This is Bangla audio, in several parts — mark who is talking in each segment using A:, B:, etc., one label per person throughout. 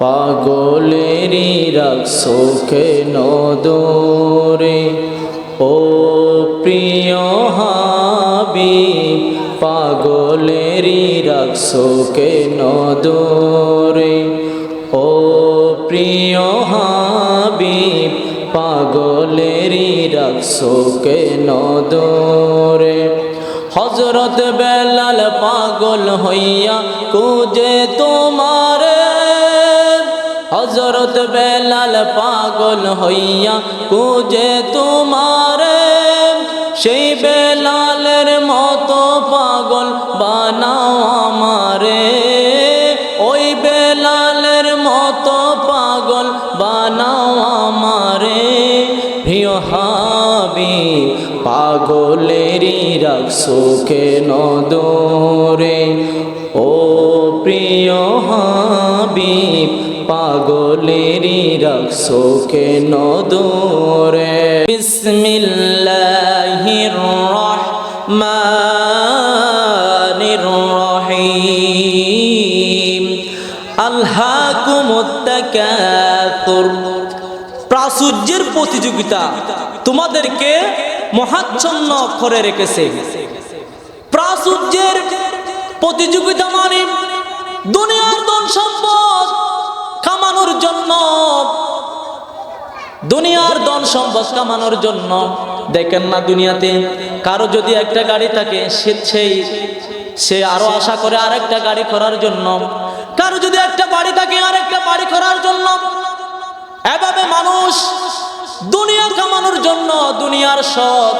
A: পাগলেরই রাখছো কেন দূরে ও প্রিয় হাবি পাগলেরই রাখছো কেন দূরে ও প্রিয় হাবিব, পাগলেরই রাখছো কেন দূরে হজরত বেলাল পাগল হইয়া কুজে তোমারে হজরত বেলাল পাগল হইয়া কুজে তোমারে। সেই বেলালের মতো পাগল বানাও আমারে। ওই বেলালের মতো পাগল বানাও আমারে। প্রিয় হাবি পাগলেরই রাখছো কেন দোরে? ও প্রিয় হাবি পাগলেরই রাখছো কেন দোরে? বিসমিল্লাহির রহমানির রহিম। আল্লাহকুমুত তাকাতুর প্রাচুর্যের প্রতিযোগিতা তোমাদেরকে মহাচ্ছন্ন করে রেখেছে। প্রাচুর্যের প্রতিযোগিতা মানে দুনিয়ার ধন সম্পদ। কামানোর জন্য, দুনিয়ার ধন সম্পদ কামানোর জন্য। দেখেন না দুনিয়াতে কারও যদি একটা গাড়ি থাকে, সে সেই, সে আরও আশা করে আরেকটা গাড়ি করার জন্য। কারও যদি একটা বাড়ি থাকে, আরেকটা বাড়ি করার জন্য। এভাবে মানুষ দুনিয়া কামানোর জন্য, দুনিয়ার সৎ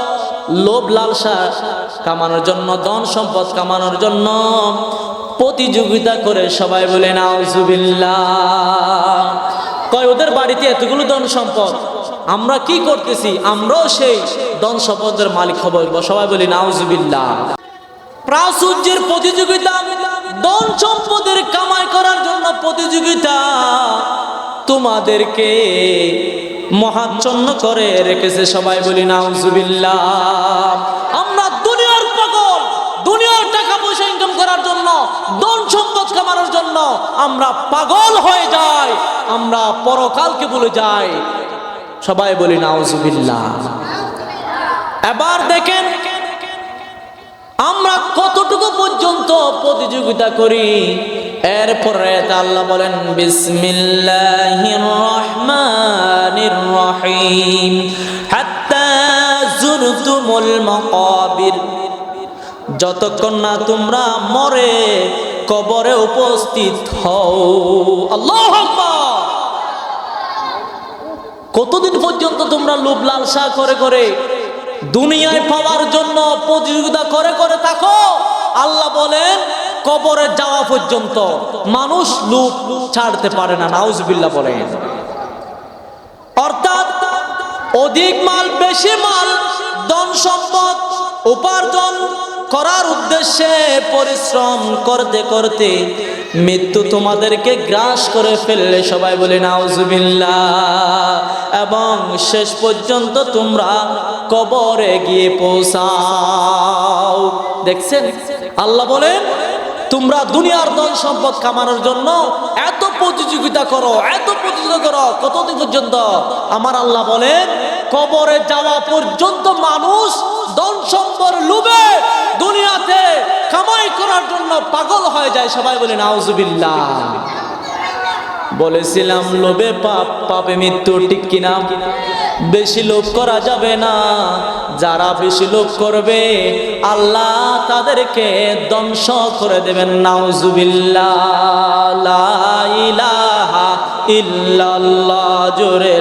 A: লোভ লালসা কামানোর জন্য, ধন সম্পদ কামানোর জন্য। প্রতিযোগিতা করে সবাই বলে, নাউজুবিল্লাহ। কয়, ওদের বাড়িতে এতগুলো ধন সম্পদ, আমরা কি করতেছি? আমরাও সেই ধন সম্পদের মালিক হব। সবাই বলি, নাউজুবিল্লাহ। প্রাচুর্যের প্রতিযোগিতা, ধন সম্পদের কামাই করার জন্য প্রতিযোগিতা তোমাদেরকে মহাচ্ছন্ন করে রেখেছে। সবাই বলি, নাউজুবিল্লাহ। আমরা ইনকাম করার জন্য, ধন সম্পদ কামানোর জন্য আমরা পাগল হয়ে যাই, আমরা পরকালকে ভুলে যাই। সবাই বলি, নাউজুবিল্লাহ। এবার দেখেন, আমরা কতটুকু পর্যন্ত প্রতিযোগিতা করি? এরপরে আল্লাহ বলেন, বিসমিল্লাহির রহমানির রহিম। হাত্তা জুরতুমুল মাকাবির। যতক্ষণ না তোমরা মরে, কবরে উপস্থিত হও। আল্লাহ কতদিন পর্যন্ত তোমরা লোভ লালসা করে করে দুনিয়ায় পাওয়ার জন্য প্রতিযোগিতা করে করে থাকো? আল্লাহ বলেন, কবরে যাওয়া পর্যন্ত মানুষ লুপ ছাড়তে পারে না, নাউজবিল্লাহ বলেন। অর্থাৎ অধিক মাল, বেশি মাল, ধন সম্পদ, উপার্জন করার উদ্দেশ্যে পরিশ্রম করতে করতে মৃত্যু তোমাদেরকে গ্রাস করে ফেললে সবাই বলে, নাউজুবিল্লাহ। এবং শেষ পর্যন্ত তোমরা কবরে গিয়ে পৌঁছাও। দেখছেন? আল্লাহ বলেন, তোমরা দুনিয়ার ধন সম্পদ কামানোর জন্য এত প্রতিযোগিতা করো, এত প্রতিযোগিতা করো, কতদিন পর্যন্ত? আমার আল্লাহ বলেন, কবরে যাওয়া পর্যন্ত মানুষ ধন সম্পদ লুবে। দুনিয়াতে কামাই করার জন্য পাগল হয়ে যায়, সবাই বলে, নাউজুবিল্লাহ। বলেছিলাম, লোভে পাপ, পাপে মৃত্যু, ঠিক কিনা? বেশি লোভ করা যাবে না। যারা বেশি লোভ করবে, আল্লাহ তাদেরকে ধ্বংস করে দেবেন। নাউজুবিল্লাহ ইল্লাল্লাহ, জোরে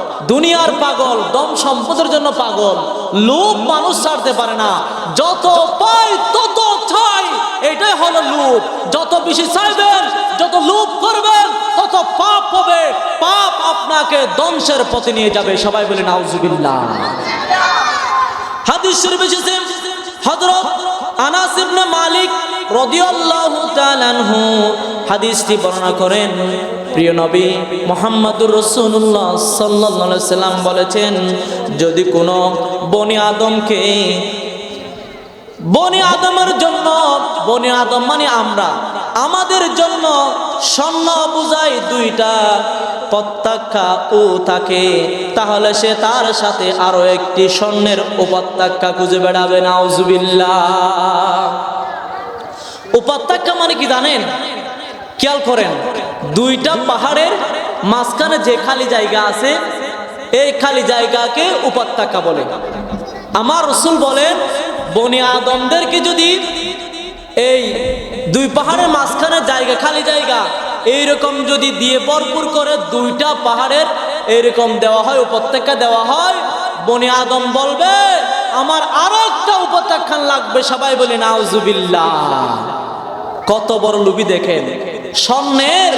A: দুনিয়ার পাগল, দম সম্পদের জন্য পাগল। লোভ মানুষ ছাড়তে পারে না। যত পায় তত চাই। এটাই হলো লোভ যত বেশি চাইবেন, যত লোভ করবেন, তত পাপ হবে। পাপ আপনাকে ধ্বংসের পথে নিয়ে যাবে। সবাই বলে নাউজুবিল্লাহ। হাদিস শরীফ এসেছে হযরত আনাস ইবনে মালিক রাদিয়াল্লাহু তাআলা হাদিসটি বর্ণনা করেন। প্রিয় নবী মোহাম্মদুর রাসূলুল্লাহ সাল্লাল্লাহু আলাইহি সাল্লাম বলেছেন, যদি কোনো বনি আদমকে বনি আদমের জন্য, বনি আদম মানে আমরা আমাদের জন্য স্বর্ণ বুঝাই দুইটা উপত্যকা ও থাকে তাহলে সে তার সাথে আরও একটি স্বর্ণের উপত্যকা খুঁজে বেড়াবে, নাউজুবিল্লাহ। উপত্যকা মানে কি জানেন? খেয়াল করেন, দুইটা পাহাড়ের মাঝখানে যে খালি জায়গা আছে, এই খালি জায়গাকে উপত্যকা বলে। আমার রসুল বলেন, বনি আদমদেরকে যদি এই দুই পাহাড়ের মাঝখানে জায়গা, খালি জায়গা। এইরকম যদি দিয়ে ভরপুর করে দুইটা পাহাড়ের, এইরকম দেওয়া হয়, উপত্যকা দেওয়া হয়, বনি আদম বলবে, আমার আরও একটা উপত্যকা লাগবে। সবাই বলি, নাউজুবিল্লাহ। কত বড় লুবি দেখেন। স্বর্ণের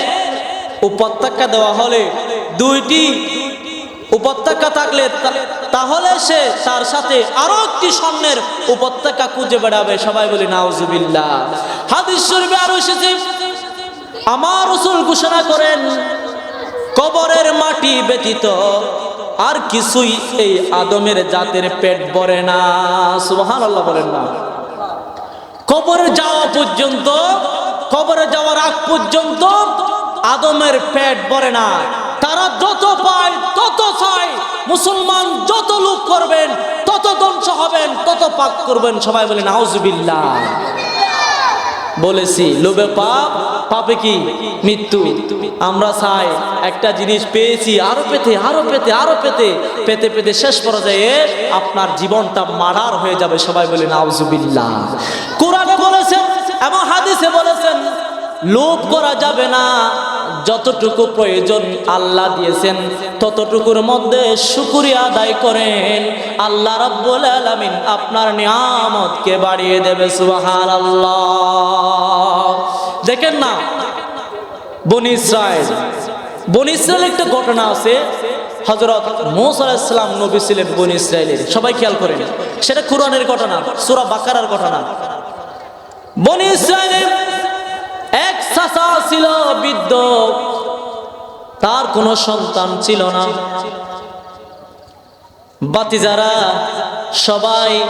A: উপত্যকা দেওয়া হলে দুইটি উপত্যকা থাকলে তাহলে সে তার সাথে আরও একটি স্বর্ণের উপত্যকা খুঁজে বেড়াবে। সবাই বলি, নাউজুবিল্লাহ। হাদিস শরীফে আরও এসেছে, আমার রসুল ঘোষণা করেন, কবরের মাটি ব্যতীত আর কিছুই এই আদমের জাতের পেট ভরে না। সুবহানাল্লাহ বলেন না। কবরে যাওয়া পর্যন্ত, কবরে যাওয়ার আগ পর্যন্ত আদমের পেট ভরে না। তারা যত পায়, তত চায়। মুসলমান যত লোক করবেন, তত ধ্বংস হবেন, তত পাক করবেন। সবাই বলেন আউজুবিল্লাহ বলেছি, লোভে পাপ, পাপে কি? মৃত্যু। আমরা চাই, একটা জিনিস পেয়েছি, আরও পেতে আরও পেতে আরও পেতে। পেতে পেতে শেষ পর্যায়ে আপনার জীবনটা মারার হয়ে যাবে। সবাই বলে নাউজুবিল্লাহ। কোরআনে বলেছেন এবং হাদিসে বলেছেন লোভ করা যাবে না। যতটুকু প্রয়োজন আল্লাহ দিয়েছেন, ততটুকুর মধ্যে শুকুরিয়া আদায় করেন। আল্লাহ রাব্বুল আলামিন আপনার নিয়ামতকে বাড়িয়ে দেবে, সুবহানাল্লাহ। দেখেন না, বনি ইসরায়েল বনি ইসরায়েল একটা ঘটনা আছে। হজরত মৌসা ইসলাম নবী ছিলেন বনি ইসরায়েলের। সবাই খেয়াল করেন, সেটা কোরআনের ঘটনা, সূরা বাকারার ঘটনা। বনি ইসরায়েলের এক চাচা ছিল বৃদ্ধ। তার কোনো সন্তান ছিল না। বাতিজারা সবাই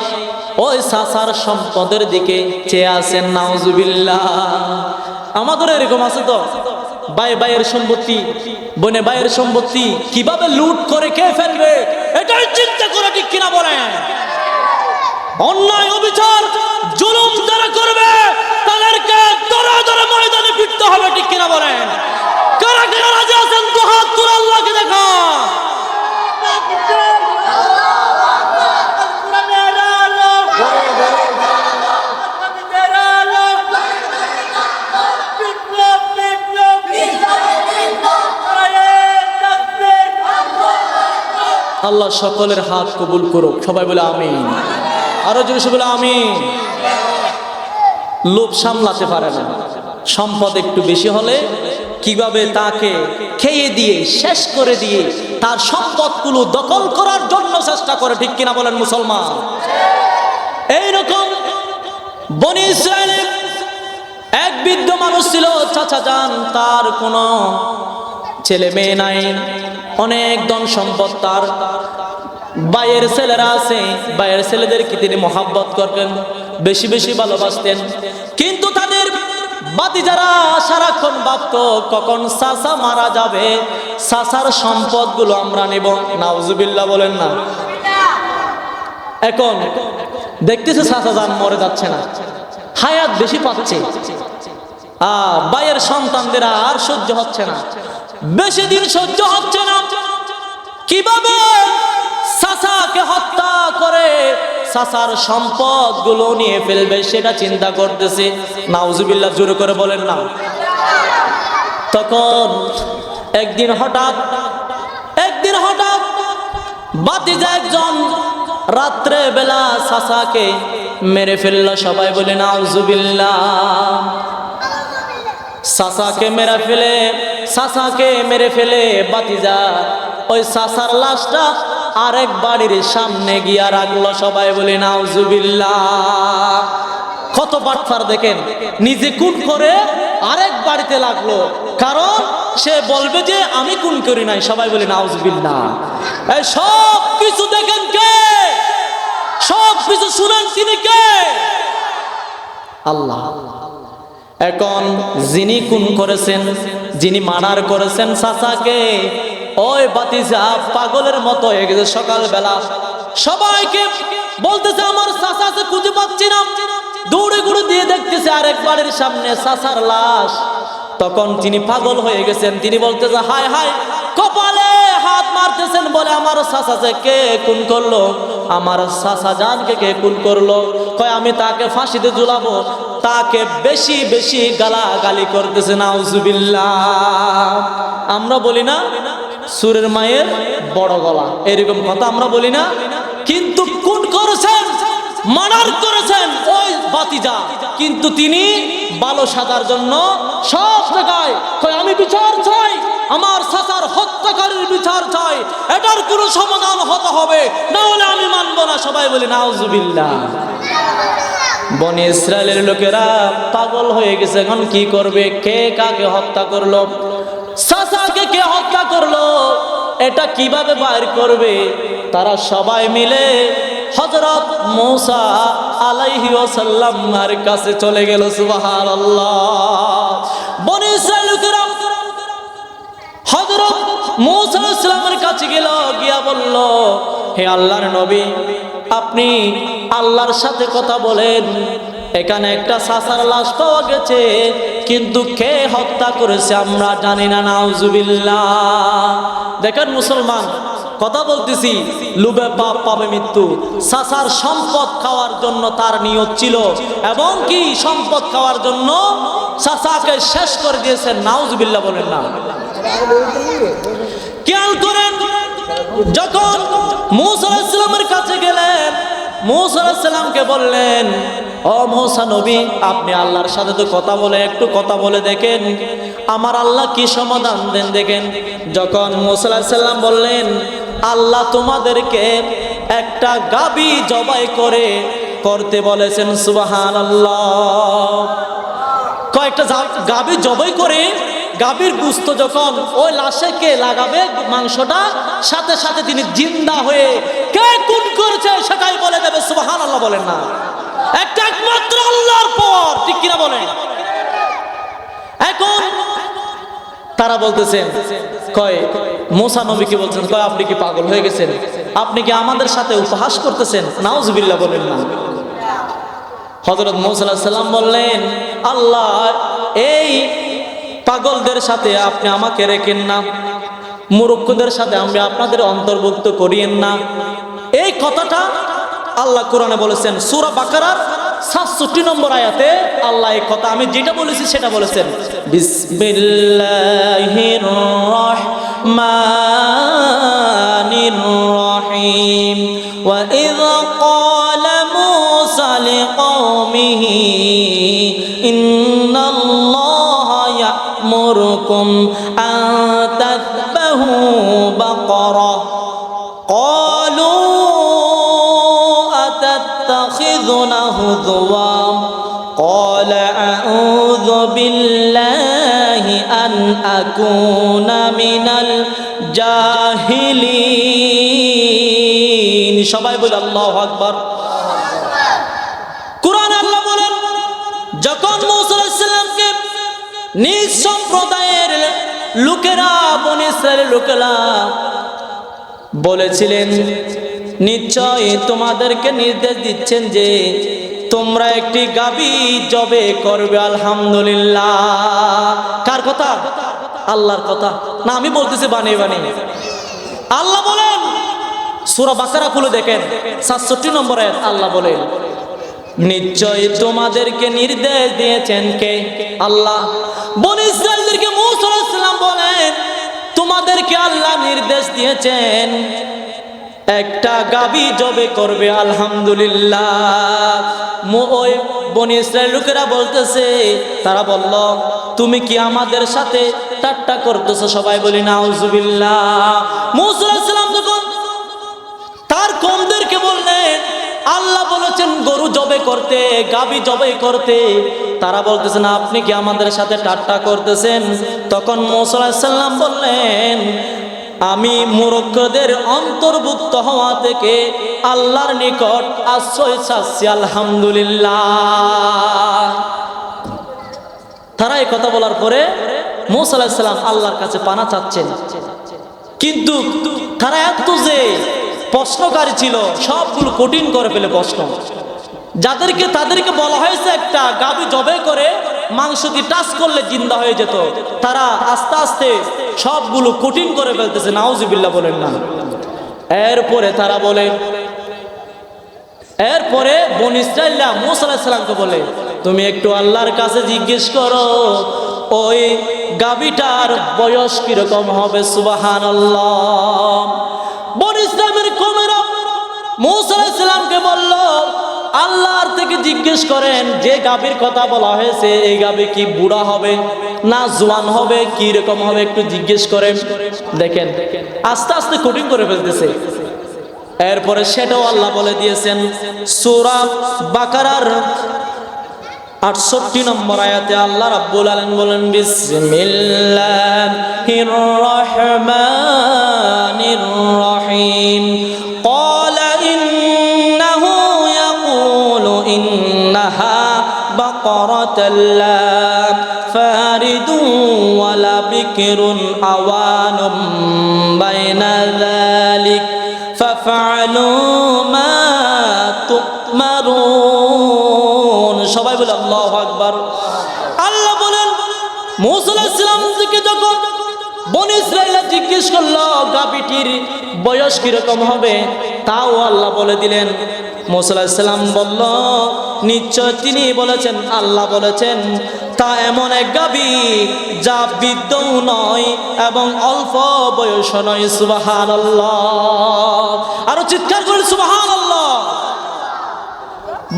A: ওই সাসার সম্পদের দিকে চেয়ে আছেন, নাউজুবিল্লাহ। আমাদের এরকম আছে তো? ভাই ভাইয়ের সম্পত্তি, বনে ভাইয়ের সম্পত্তি কীভাবে লুট করে কে ফেলবে, এটাই চিন্তা করে ঠিক কিনা বলেন। অন্যায় অবিচার জুলুম যারা করবে, তাদেরকে দরা দরা ময়দানে ফিরতে হবে, ঠিক কিনা বলেন? কারা কারা রাজি আছেন? তো হাত তুলে আল্লাহকে দেখা। আল্লাহ সকলের হাত কবুল করুক। সবাই বলে আমিন। আরও জোরে সে বলে, আমিন। লোভ সামলাতে পারে না। সম্পদ একটু বেশি হলে কীভাবে তাকে খেয়ে দিয়ে, শেষ করে দিয়ে তার সম্পদগুলো দখল করার জন্য চেষ্টা করে, ঠিক কিনা বলেন মুসলমান? এইরকম এক বৃদ্ধ মানুষ ছিল, চাচা যান, তার কোনো ছেলে মেয়ে নাই, অনেক ধন সম্পদ তার। বাইয়ের ছেলেরা আছে, বাইয়ের ছেলেদেরকে তিনি মহাব্বত করতেন, বেশি বেশি ভালোবাসতেন। কিন্তু তাদের বাতি যারা সারাক্ষণ ভাবত, কখন সাসা মারা যাবে? সাসার সম্পদগুলো আমরা নেব। নাউজুবিল্লাহ বলেন না। এখন দেখতেছে সাসা যান, মরে যাচ্ছে না। হায়াত বেশি পাচ্ছে। আহ বাইয়ের সন্তানদের আর সহ্য হচ্ছে না। বেশি দিন সহ্য হচ্ছে না। কীভাবে সাসাকে হত্যা করে সাসার সম্পদগুলো নিয়ে ফেলবে, সেটা চিন্তা করতেছে। নাউজুবিল্লাহ, জোরে করে বলেন না। তখন একদিন হঠাৎ একদিন হঠাৎ বাতিজা একজন রাত্রে বেলা সাসাকে মেরে ফেলল। সবাই বলে, নাউজুবিল্লাহ। সাসাকে মেরে ফেলে সাসাকে মেরে ফেলে বাতি বাতিজা ওই সাসার লাশটা আরেক বাড়ির সামনে গিয়া রাখল, সবাই বলি, নাউজুবিল্লাহ। কত বাটফার দেখেন, নিজে কুন করে আরেক বাড়িতে লাগল। কারণ সে বলবে যে, আমি কুন করি নাই। সবাই বলি, নাউজুবিল্লাহ। এই সব কিছু দেখেন কে? সব কিছু শুনেন তিনি কে? আল্লাহ। এখন যিনি খুন করেছেন, যিনি মার্ডার করেছেন চাচাকে ওই বাতিজা পাগলের মতো হয়ে গেছে সকালবেলা। সবাইকে বলতেছে, আমার চাচাকে খুঁজে পাচ্ছি না। দৌড়ে গুড়ে দিয়ে দেখতেছে আরেক বাড়ির সামনে চাচার লাশ। তখন তিনি পাগল হয়ে গেছেন। তিনি বলতেছে, হায় হায়, কপালে হাত মারতেছেন বলে আমার চাচাকে কে খুন করল? আমার চাচা জানকে কে খুন করল? কয়, আমি তাকে ফাঁসিতে ঝুলাবো। তাকে বেশি বেশি গালা গালি করতেছে, নাউজুবিল্লাহ। আমরা বলি না সুরের মায়ের বড় গলা। এরকম কথা আমরা বলি না। কিন্তু কোন করেছেন? মার্ডার করেছেন ওই বাতিজা কিন্তু তিনি ভালো সাজার জন্য সব জায়গায় আমি বিচার চাই। আমার সাসার হত্যাকারীর বিচার চাই। এটার কোনো সমাধান হতে হবে। না হলে আমি মানবো না। সবাই বলি, নাউজুবিল্লাহ। বনি ইসরায়েলের লোকেরা পাগল হয়ে গেছে। এখন কি করবে? কে কাকে হত্যা করল? সাসাকে কে হত্যা করল? এটা কীভাবে বাইর করবে? তারা সবাই মিলে হজরত মৌসা আলাইহি ওয়াসাল্লামের কাছে চলে গেল ইসরায়েল লোকেরা হজরত মৌসা ইসলামের কাছে গেল, গিয়া বলল, হে আল্লাহর নবী, আপনি আল্লাহর সাথে কথা বলেন। এখানে একটা সাসার লাশ পাওয়া গেছে, কিন্তু কে হত্যা করেছে আমরা জানি না, নাউজুবিল্লাহ। দেখেন মুসলমান, কথা বলতেছি, লুবে পাপ পাবে মৃত্যু। সাসার সম্পদ খাওয়ার জন্য তার নিয়ত ছিল, এবং কি সম্পদ খাওয়ার জন্য? সাসাকে শেষ করে দিয়েছেন নাউজুবিল্লাহ বলেন না। খেয়াল করেন, যখন মৌসালামের কাছে গেলেন মৌসালামকে বললেন আপনি আল্লাহর সাথে তো কথা বলে, একটু কথা বলে দেখেন। আমার আল্লাহ কি সমাধান দেন দেখেন। যখন মৌসাল্লাম বললেন, আল্লাহ তোমাদেরকে একটা গাবি জবাই করে করতে বলেছেন সুবাহান আল্লাহ কয়েকটা গাবি জবাই করে গাভীর গুস্ত যখন ওই লাশে কে লাগাবে, মাংসটা, সাথে সাথে তিনি জিন্দা হয়ে কে কোন করেছে সেটাই বলে দেবে সুবাহান আল্লাহ বলেন না। একটা একমাত্র আল্লাহর পর ঠিক কিনা বলেন? এখন তারা বলতেছেন কয়, মোসা নবীকে বলছেন, কয়, আপনি কি পাগল হয়ে গেছেন? আপনি কি আমাদের সাথে উপহাস করতেছেন? নাউজবিল্লাহ বলেন না। হজরত মৌসাল্লাম বললেন, আল্লাহ, এই পাগলদের সাথে আপনি আমাকে রেখেন না। মুরুক্ষদের সাথে আমি আপনাদের অন্তর্ভুক্ত করিয়েন না। এই কথাটা আল্লাহ কোরআনে বলেছেন, সুরা বাকারার সাতষট্টি নম্বর আয়াতে আল্লাহ এই কথা, আমি যেটা বলেছি সেটা বলেছেন। বিসমিল্লাহির রহমানির أتتخذنا هزوا قال أعوذ بالله أن أكون من الجاهلين সবাই বলে আল্লাহু আকবার কোরআন আল্লাহ বলেন যখন মূসা আলাইহিস সালামকে নিজ সম্প্রদায়ের লোকেরা বনে ইসরায়েলের লোকেরা বলেছিলেন নিশ্চয় তোমাদেরকে নির্দেশ দিচ্ছেন যে তোমরা একটি গাবি জবে করবে, আলহামদুলিল্লাহ। কার কথা? আল্লাহর কথা। না, আমি বলতেছি বানিয়ে বানিয়ে। আল্লাহ বলেন, সুরা বাকারা খুলে দেখেন, সাতষট্টি নম্বরে আল্লাহ বলেন, নিশ্চয় তোমাদেরকে নির্দেশ দিয়েছেন কে? আল্লাহ। বন ইসরায়েলদেরকে মূসা আলাইহিস সালাম বলেন, তোমাদেরকে আল্লাহ নির্দেশ দিয়েছেন। একটা গাবি জবে করবে, আলহামদুলিল্লাহ। বনি লোকেরা বলতেছে, তারা বলল, তুমি কি আমাদের সাথে ঠাট্টা করতেছো? সবাই বলি, নাউজুবিল্লাহ। মুসা আলাইহিস সালাম যখন আল্লাহ বলেছেন গরু জবে করতে, গাবি জবে করতে। তারা বলতেছেন আপনি কি আমাদের সাথে ঠাট্টা করতেছেন? তখন মোসাল্লাম বললেন আমি মুরক্কদের অন্তর্ভুক্ত হওয়া থেকে আল্লাহর নিকট আশ্রয় চাচ্ছি, আলহামদুলিল্লাহ। তারা এই কথা বলার পরে মোসাল্লাম আল্লাহর কাছে পানা চাচ্ছেন। কিন্তু তারা এত যে প্রশ্নকারী ছিল, সবগুলো কঠিন করে ফেলে প্রশ্ন। যাদেরকে তাদেরকে বলা হয়েছে একটা গাবি জবে করে মাংস দিয়ে টাচ করলে জিন্দা হয়ে যেত, তারা আস্তে আস্তে সবগুলো কঠিন করে ফেলতেছে নাউজিবিল্লা বলেন না। এরপরে তারা বলে, এরপরে বন ইসরাইল্লা মুসাল্লাহামকে বলে, তুমি একটু আল্লাহর কাছে জিজ্ঞেস করো, ওই গাবিটার বয়স কীরকম হবে? সুবাহান বন ইসলামের কমেরা মুসাল্লাহামকে বলল আল্লাহর থেকে জিজ্ঞেস করেন, যে গাবির কথা বলা হয়েছে, এই গাবি কি বুড়া হবে না জোয়ান হবে? কি রকম হবে? একটু জিজ্ঞেস করেন। দেখেন, আস্তে আস্তে কঠিন করে ফেলতেছে। এরপরে সেটাও আল্লাহ বলে দিয়েছেন, সুরা বাকারার আটষট্টি নম্বর আয়াতে আল্লাহ রাব্বুল আলামিন বলেন, বিসমিল্লাহির রহমানির রহিম। بقرة لا فارد ولا بكر عوان بين ذلك فافعلوا ما تؤمرون সবাই বলে আল্লাহ আকবার আল্লাহ বলেন মুসলাম থেকে যখন বন ইসরায়েল জিজ্ঞেস করলো গাবিটির বয়স কিরকম হবে তাও আল্লাহ বলে দিলেন মুসলাম বলল নিশ্চয় তিনি বলেছেন, আল্লাহ বলেছেন, তা এমন এক গাবি যা বৃদ্ধও নয় এবং অল্প বয়স নয়। সুবাহান আরও চিৎকার করে সুবাহান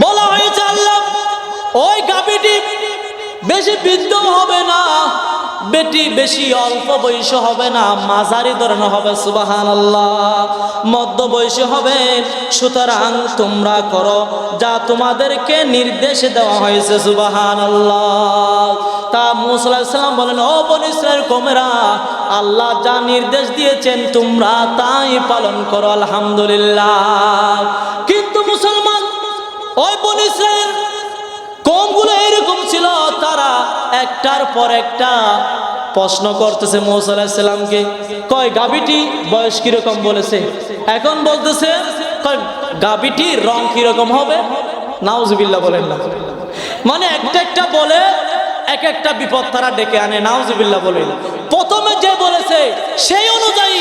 A: বলা হয়েছে, আল্লাহ, ওই গাবিটি বেশি বৃদ্ধ হবে না, বেটি বেশি অল্প বয়স হবে না, মাঝারি ধরনের হবে সুবাহান আল্লাহ মধ্য বয়সী হবে, সুতরাং তোমরা করো যা তোমাদেরকে নির্দেশ দেওয়া হয়েছে সুবাহান আল্লাহ তা মুসাল্লাম বলেন, ও বন ইসরায়েল কমেরা, আল্লাহ যা নির্দেশ দিয়েছেন তোমরা তাই পালন করো, আলহামদুলিল্লাহ। কিন্তু মুসলমান, ওই বন একটার পর একটা প্রশ্ন করতেছে মৌসাল্লামকে কয় গাবিটি বয়স কীরকম? বলেছে, এখন বলতেছে, কয় গাবিটি রং কীরকম হবে? নাউজবিল্লা বলেন না। মানে একটা একটা বলে, এক একটা বিপদ তারা ডেকে আনে নাউজবিল্লা বলেন। প্রথমে যে বলেছে, সেই অনুযায়ী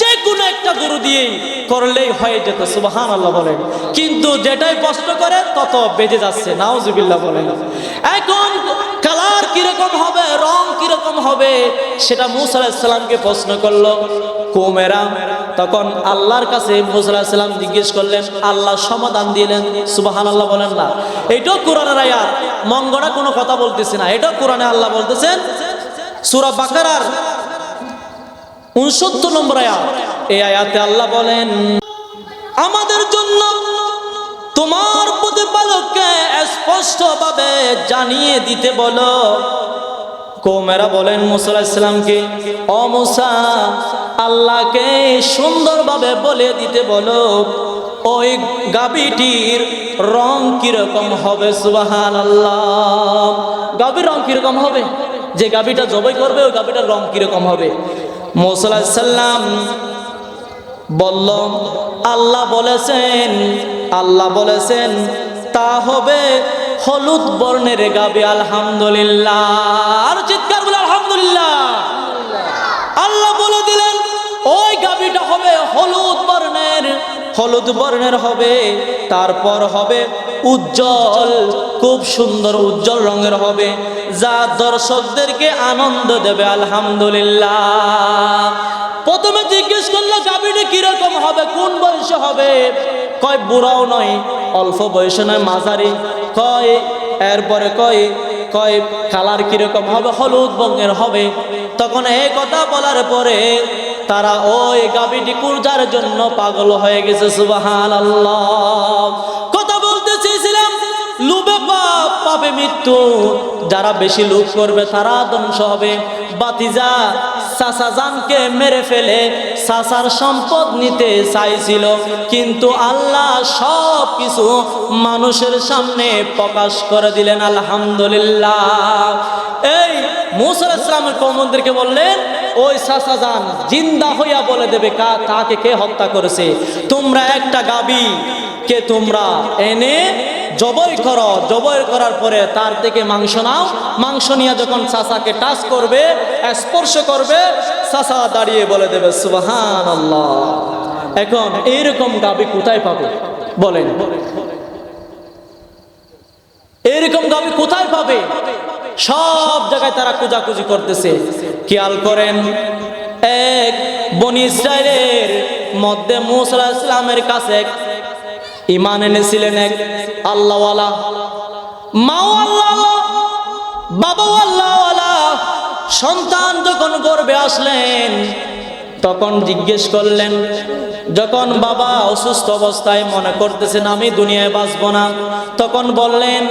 A: যে কোনো একটা গরু দিয়েই করলেই হয়ে যেত সুবাহান আল্লাহ বলেন। কিন্তু যেটাই কষ্ট করে, তত বেজে যাচ্ছে, নাউজুবিল্লাহ বলেন। এখন কালার কীরকম হবে, রং কীরকম হবে, সেটা মুসাল্লাহিসাল্লামকে প্রশ্ন করল। কুমেরা তখন আল্লাহর কাছে মুসা জিজ্ঞেস করলেন, আল্লাহ সমাধান দিলেন সুবাহান আল্লাহ বলেন না। এটাও কোরআনের আয়াত মঙ্গনা কোনো কথা বলতেছে না, এটাও কোরআনে আল্লাহ বলতেছেন, সুরা বাকারার উনসত্তর নম্বর আয়াত। এই আয়াতে আল্লাহ বলেন, আমাদের জন্য তোমার প্রতিপালককে স্পষ্টভাবে জানিয়ে দিতে বলো। কোমেরা বলেন মুসাল্লামকে ও মুসা, আল্লাহকে সুন্দরভাবে বলে দিতে বলো, ওই গাবিটির রং কীরকম হবে? সুবাহান আল্লাহ গাবির রং কীরকম হবে? যে গাবিটা জবাই করবে, ওই গাবিটার রং কীরকম হবে? মোসাল্লাম বলল, আল্লাহ বলেছেন আল্লাহ বলেছেন, তা হবে হলুদ বর্ণের গাবে, আলহামদুলিল্লাহ। আর চিৎকার বলে আলহামদুলিল্লাহ। আল্লাহ বলে দিলেন, ওই গাবিটা হবে হলুদ বর্ণের হলুদ বর্ণের হবে, তারপর হবে উজ্জ্বল, খুব সুন্দর, উজ্জ্বল রঙের হবে। যা দর্শকদেরকে আনন্দ দেবে, আলহামদুলিল্লাহ। প্রথমে জিজ্ঞেস করল গাবিটা কীরকম হবে, কোন বয়সে হবে? কয়, বুড়াও নয়, অল্প বয়সে নয়, মাঝারি। কয়, এরপরে কয় কয়, কালার কীরকম হবে, হলুদ বঙ্গের হবে। তখন এই কথা বলার পরে তারা ওই গাবিটি কুরজার জন্য পাগল হয়ে গেছে সুবাহান আল্লাহ পাবে মৃত্যু। যারা বেশি লোভ করবে তারা ধ্বংস হবে। বাতিজা সাসাজানকে মেরে ফেলে সাসার সম্পদ নিতে চাইছিল। কিন্তু আল্লাহ সব কিছু মানুষের সামনে প্রকাশ করে দিলেন, আলহামদুলিল্লাহ। এই মুসা ইসলামের বললেন, ওই সাসাজান জিন্দা হইয়া বলে দেবে কা তাকে কে হত্যা করেছে। তোমরা একটা গাবি কে তোমরা এনে জবই করো, জবই করার পরে তার থেকে মাংস নাও। মাংস নিয়ে যখন চাচাকে টাচ করবে, স্পর্শ করবে, চাচা দাঁড়িয়ে বলে দেবে সুবাহান আল্লাহ এখন এইরকম গাবি কোথায় পাবে? বলেন। এইরকম গাবি কোথায় পাবে? সব জায়গায় তারা কুজাকুজি করতেছে। খেয়াল করেন, এক বনি ইসরায়েলের মধ্যে মুসা ইসলামের কাছে এক ইমান এনেছিলেন এক আল্লাহওয়ালা। মাও আল্লাহ বাবাও আল্লাহওয়ালা। সন্তান যখন গর্বে আসলেন, তখন জিজ্ঞেস করলেন যখন বাবা অসুস্থ অবস্থায় মনে করতেছেন, আমি দুনিয়ায় বাঁচব না। তখন বললেন,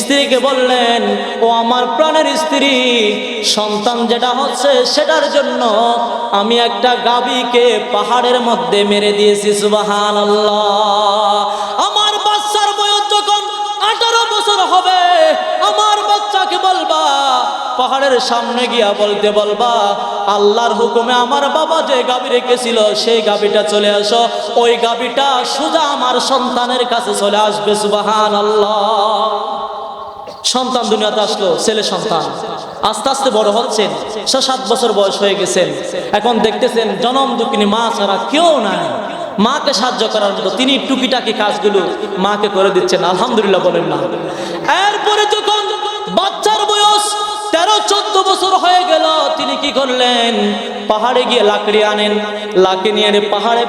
A: স্ত্রীকে বললেন, ও আমার প্রাণের স্ত্রী, সন্তান যেটা হচ্ছে সেটার জন্য আমি একটা গাবিকে পাহাড়ের মধ্যে মেরে দিয়েছি সুবাহান আমার বাচ্চার বয়স যখন আঠারো বছর হবে, আমার বাচ্চাকে বলবা পাহাড়ের সামনে গিয়া বলতে বলবা, আল্লাহর হুকুমে আমার বাবা যে গাবি রেখেছিল, সেই গাবিটা চলে আসো। ওই গাবিটা সোজা আমার সন্তানের কাছে চলে আসবে সুবাহান আল্লাহ সন্তান দুনিয়াতে আসলো, ছেলে সন্তান। আস্তে আস্তে বড় হচ্ছেন ছ সাত বছর বয়স হয়ে গেছেন। এখন দেখতেছেন, জনম দুঃখিনী মা ছাড়া কেউ নাই। মাকে সাহায্য করার মতো তিনি টুকিটাকি কাজগুলো মাকে করে দিচ্ছেন, আলহামদুলিল্লাহ বলেন না। এরপরে যখন তেরো, চোদ্দ বছর হয়ে গেল, তিনি কি করলেন? পাহাড়ে গিয়ে লাকড়ি আনেন, লাকড়ি নিয়ে পাহাড়ে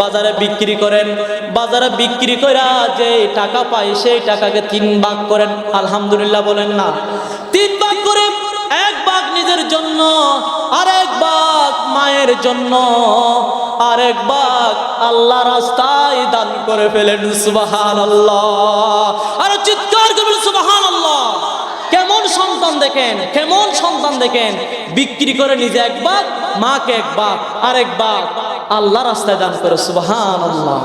A: বাজারে বিক্রি করেন। বাজারে বিক্রি করে যে টাকা পায়, সেই টাকাকে তিন ভাগ করেন। আলহামদুলিল্লাহ বলেন না। তিন ভাগ করে এক ভাগ নিজের জন্য, আরেক ভাগ মায়ের জন্য, আরেক ভাগ আল্লাহ রাস্তায় দান করে ফেলেন সুবাহান আল্লাহ আর চিৎকার করবেন সুবাহান আল্লাহ কেমন সন্তান দেখেন, কেমন সন্তান দেখেন, বিক্রি করে নিজে এক ভাগ মাকে এক ভাগ আরেক ভাগ আল্লাহ রাস্তায় দান করে সুবাহান আল্লাহ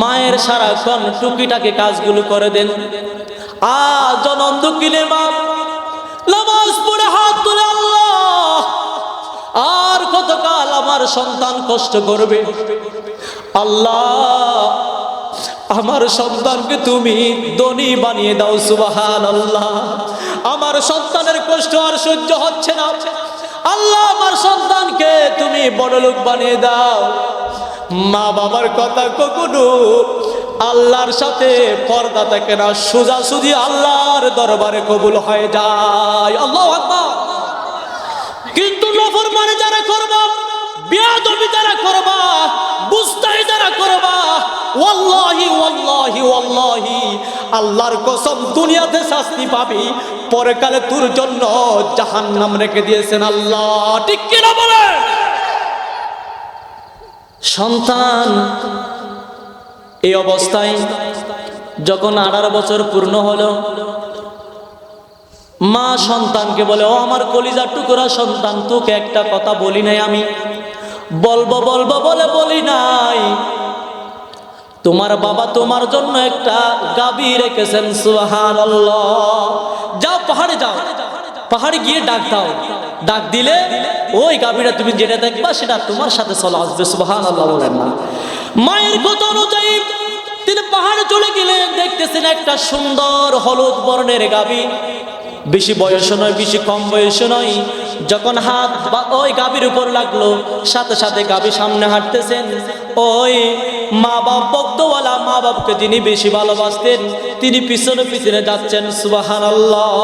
A: মায়ের সারাক্ষণ টুকিটাকে কাজগুলো করে দেন। আর কতকাল আমার সন্তান কষ্ট করবে? আল্লাহ, আমার সন্তানকে তুমি ধনী বানিয়ে দাও সুবাহান আল্লাহ আমার সন্তানের কষ্ট আর সহ্য হচ্ছে না। আল্লাহ আমার সন্তানকে তুমি বড় লোক বানিয়ে দাও। মা বাবার কথা কখনো আল্লাহর সাথে পর্দা থাকে না। সোজা সুজি আল্লাহর দরবারে কবুল হয়ে যায়। আল্লাহ কিন্তু নফর মানে যারা করবা, বিয়াদবি যারা করবা বুঝতাই যারা করবা আল্লাহর কসম, দুনিয়াতে শাস্তি পাবি। পরে কালে তোর জন্য জাহান্নাম রেখে দিয়েছেন আল্লাহ। ঠিক কিনা বলে সন্তান, এই অবস্থায় যখন আঠারো বছর পূর্ণ হলো, মা সন্তানকে বলে, ও আমার কলিজার টুকরা সন্তান, তোকে একটা কথা বলি নাই আমি? বলব বলব, বলে বলি নাই। তোমার বাবা তোমার জন্য একটা গাবি রেখেছেন সুহান যাও, পাহাড়ে যাও। পাহাড়ে গিয়ে ডাক দাও। ডাক দিলে ওই গাবিটা তুমি যেটা দেখবা সেটা তোমার সাথে চলে আসবে সুহান আল্লাহ বলেন না। মায়ের কথা অনুযায়ী তিনি পাহাড়ে চলে গেলেন, দেখতেছেন একটা সুন্দর হলুদ বর্ণের গাবি। বেশি বয়স নয়, বেশি কম বয়স নয়। যখন হাত বা ওই গাবির উপর লাগল, সাথে সাথে গাবি সামনে হাঁটতেছেন। ওই মা বাপ বক্তওয়ালা মা বাপকে যিনি বেশি ভালোবাসতেন, তিনি পিছনে পিছনে যাচ্ছেন সুবাহান আল্লাহ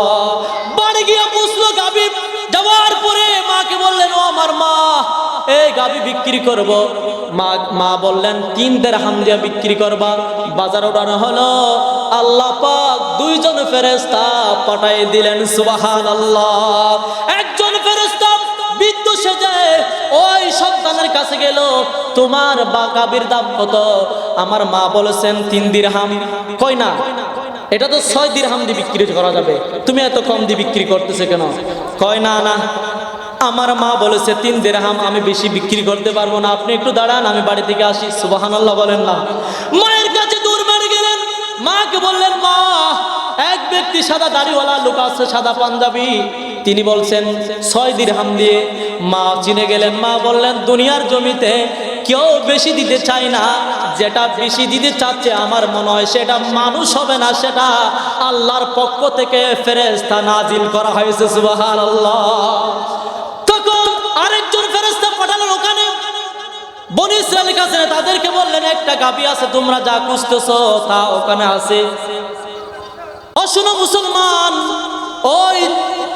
A: বাড়ি গিয়ে বুঝলো গাবি যাওয়ার পরে মাকে বললেন, ও আমার মা এই গাবি বিক্রি করব। মা মা বললেন, তিন দেড় হাম দিয়া বিক্রি করবা। বাজার ওঠানো হলো। আল্লাহ পাক দুইজন ফেরেস্তা পাঠাই দিলেন সুবাহান আল্লাহ একজন ফেরেস্তা বিদ্যুৎ সেজে ওই সন্তানের কাছে গেল, তোমার বা গাবির দাম কত? আমার মা বলেছেন, তিন দিরহাম। কই না, এটা তো ছয় দিরহাম দিয়ে বিক্রি করা যাবে। তুমি এত কম দিয়ে বিক্রি করতেছে কেন? কয় না না। আমার মা বলেছে, তিন দেড়হাম আমি বেশি বিক্রি করতে পারব না। আপনি একটু দাঁড়ান, আমি বাড়ি থেকে আসি। সুবাহান আল্লাহ বলেন না। মায়ের কাছে দূর মেরে গেলেন। মাকে বললেন, মা, এক ব্যক্তি সাদা দাড়িওয়ালা লোক আছে, সাদা পাঞ্জাবি। তিনি বলছেন, ছয় দিরহাম দিয়ে। মা চিনে গেলেন। মা বললেন, দুনিয়ার জমিতে কেউ বেশি দিতে চায় না। যেটা বেশি দিতে চাচ্ছে আমার মনে হয় সেটা মানুষ হবে না, সেটা আল্লাহর পক্ষ থেকে ফেরেস্তা নাজিল করা হয়েছে সুবাহান আল্লাহ তখন আরেকজন ফেরেস্তা পাঠালেন ওখানে বনি ইসরায়েলের কাছে তাদেরকে বললেন, একটা গাবি আছে, তোমরা যা খুঁজতেছো তা ওখানে আছে। মুসলমান, ওই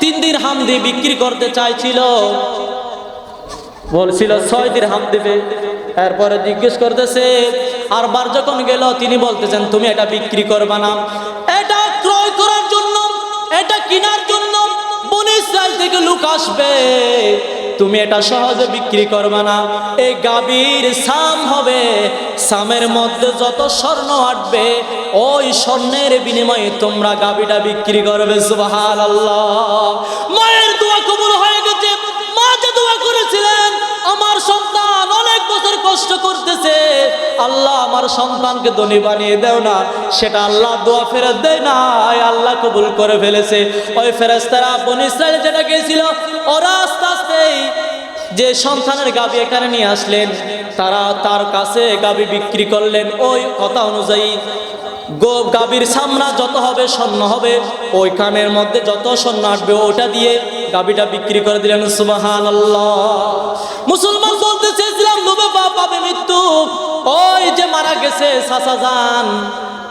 A: তিন দিন হাম দিয়ে বিক্রি করতে চাইছিল। বলছিল, ছয় দিন হাম দেবে। এরপরে জিজ্ঞেস করতেছে, আর বার যখন গেল, তিনি বলতেছেন, তুমি এটা বিক্রি করবা না। এটা ক্রয় করার জন্য, এটা কেনার জন্য বনে থেকে লোক আসবে। তুমি এটা সহজে বিক্রি করবে না। এই গাভীর সাম হবে। সামের মধ্যে যত স্বর্ণ আটবে, ওই স্বর্ণের বিনিময়ে তোমরা গাভীটা বিক্রি করবে সুবাহ আল্লাহ মায়ের দোয়া কবুল হয়ে গেছে। কষ্ট করতেছে, আল্লাহ আমার সন্তানকে ধনী বানিয়ে দেও না, সেটা আল্লাহ দোয়া ফেরত দেয় না আল্লাহ কবুল করে ফেলেছে। ওই ফেরেস্তারা বন ইসরায়েল যেটা গিয়েছিল, ওরা আস্তে আস্তেই যে সন্তানের গাবি এখানে নিয়ে আসলেন, তারা তার কাছে গাবি বিক্রি করলেন। ওই কথা অনুযায়ী গাবির সামনা যত হবে, স্বর্ণ হবে, ওইখানের মধ্যে যত স্বর্ণ আসবে, ওটা দিয়ে গাবিটা বিক্রি করে দিলেন সুবাহান মুসলমান পাবে ওই যে মারা গেছে সাসা যান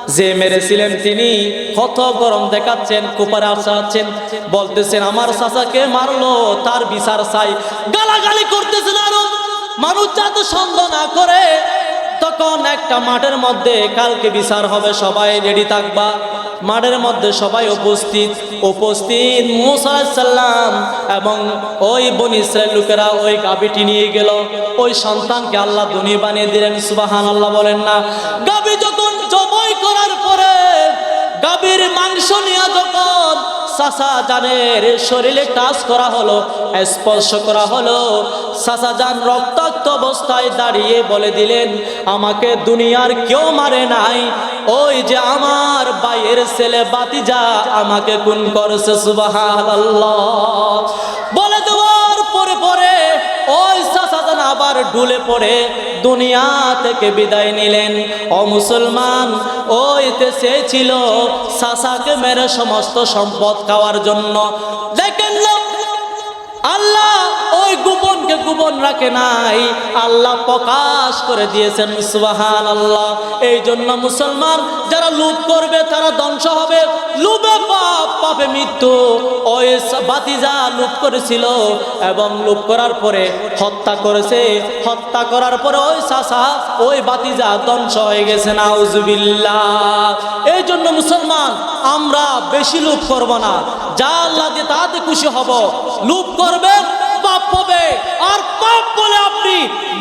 A: যে মেরেছিলেন তিনি, কত গরম দেখাচ্ছেন, কুপারে আসাচ্ছেন, বলতেছেন, আমার চাচাকে মারলো, তার বিচার চাই। গালাগালি করতেছেন আরও। মানুষ যাতে সন্দেহ না করে, তখন একটা মাঠের মধ্যে কালকে বিচার হবে, সবাই রেডি থাকবা। মাঠের মধ্যে সবাই উপস্থিত। উপস্থিত মুসাল্লাম এবং ওই বন ইসরায়েল লোকেরা ওই গাবিটি নিয়ে গেল। ওই সন্তানকে আল্লাহ ধনী বানিয়ে দিলেন সুবাহান আল্লাহ বলেন না। গাবি যখন জবই করার পরে গাবির মাংস নিয়ে যখন সাসা শরীরে টাচ করা হলো, স্পর্শ করা হলো, সাসা রক্তাক্ত অবস্থায় দাঁড়িয়ে বলে দিলেন, আমাকে দুনিয়ার কেউ মারে নাই ওই যে আমার বাইয়ের ছেলে বাতিজা আমাকে খুন করছে, সুবহানাল্লাহ। বলে দেওয়ার পরে পরে ওই সাসাদান আবার ডুলে পড়ে, দুনিয়া থেকে বিদায় নিলেন। ও মুসলমান, ওইতে সে ছিল সাসাকে মেরে সমস্ত সম্পদ খাওয়ার জন্য। দেখেন গোপন রাখে নাই। আল্লাহ প্রকাশ করে দিয়েছেন সুবাহান আল্লাহ এই জন্য মুসলমান যারা লুপ করবে, তারা ধ্বংস হবে। লুপে পাপ, পাপে মৃত্যু। ওই বাতিজা লুপ করেছিল এবং লুপ করার পরে হত্যা করেছে। হত্যা করার পরে ওই চাষা ওই বাতিজা ধ্বংস হয়ে গেছে, নাউজুবিল্লাহ। এই জন্য মুসলমান, আমরা বেশি লুপ করব না। যা আল্লাহ দিয়ে তাতে খুশি হব। লুপ করবেন পাপ হবে, আর পাপ বলে আপনি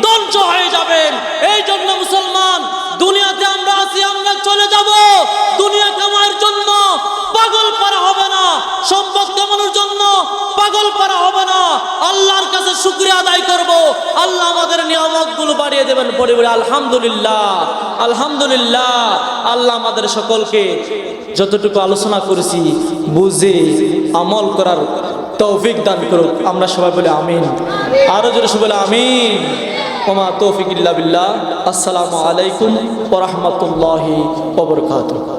A: ধ্বংস হয়ে যাবেন। এই জন্য মুসলমান, দুনিয়াতে আমরা আমরা চলে যাব। দুনিয়া কামার জন্য পাগল পারা হবে না, সম্পদ কামানোর জন্য পাগল পারা হবে না। আল্লাহর কাছে শুক্রিয়া আদায় করব। আল্লাহ আমাদের নিয়ামতগুলো বাড়িয়ে দেবেন পরে আলহামদুলিল্লাহ আলহামদুলিল্লাহ, আল্লাহ আমাদের সকলকে যতটুকু আলোচনা করেছি, বুঝে আমল করার তৌফিক দান করুক। আমরা সবাই বলে আমিন। আরও জোরে সবাই বলে আমিন। ওমা তৌফিক ইল্লা বিল্লাহ। আসসালামু আলাইকুম ওরহমতুল্লাহি ওবরকাতুহ